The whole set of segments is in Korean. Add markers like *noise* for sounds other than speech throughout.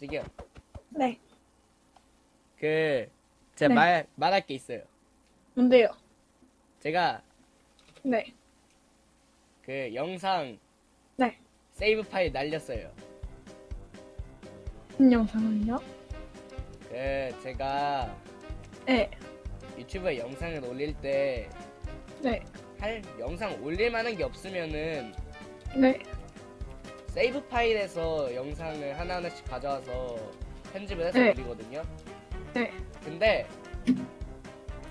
지금 네. 그 제가 네. 말 말할 게 있어요. 뭔데요? 제가 네. 그 영상 네. 세이브 파일 날렸어요. 무슨 영상은요? 그 제가 네. 유튜브에 영상을 올릴 때 네. 할 영상 올릴 만한 게 없으면은 네. 세이브 파일에서 영상을 하나하나씩 가져와서 편집을 해서 네. 올리거든요. 네. 근데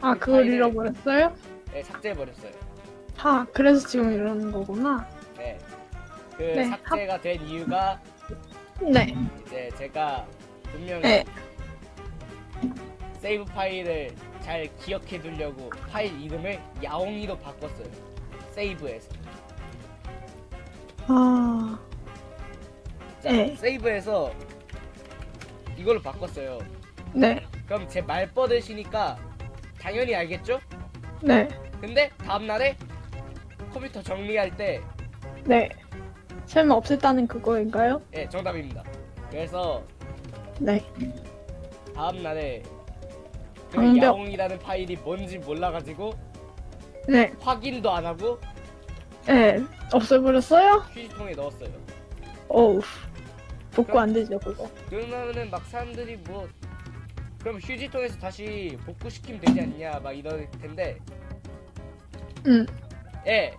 아, 그 그걸 파일을- 잃어버렸어요? 네, 삭제해 버렸어요. 아, 그래서 지금 이러는 거구나. 네. 그 네, 삭제가 된 이유가 네. 이제 제가 분명히 네. 세이브 파일을 잘 기억해 두려고 파일 이름을 야옹이로 바꿨어요. 세이브에서. 아, 자, 네. 세이브에서 이걸로 바꿨어요. 네. 그럼 제 말버릇이니까 당연히 알겠죠? 네. 근데 다음날에 컴퓨터 정리할 때 네. 설마 없앴다는 그거인가요? 예, 정답입니다. 그래서 네. 다음날에 그 방벽. 야옹이라는 파일이 뭔지 몰라가지고 네. 확인도 안 하고 네. 없애버렸어요? 휴지통에 넣었어요. 어우. 복구 안 되죠, 그거. 그러면은 막 사람들이 뭐 그럼 휴지통에서 다시 복구시키면 되지 않냐 막 이럴 텐데 응. 예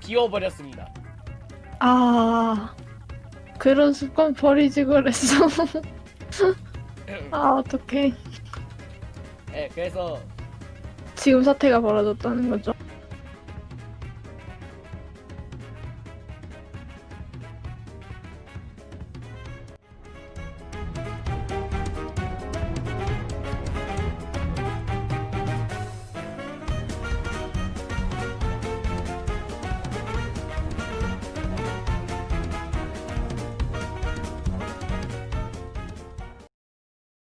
비워버렸습니다. 아. 그런 습관 버리지 그랬어. *laughs* 아, 어떡해. 예 그래서 지금 사태가 벌어졌다는 거죠.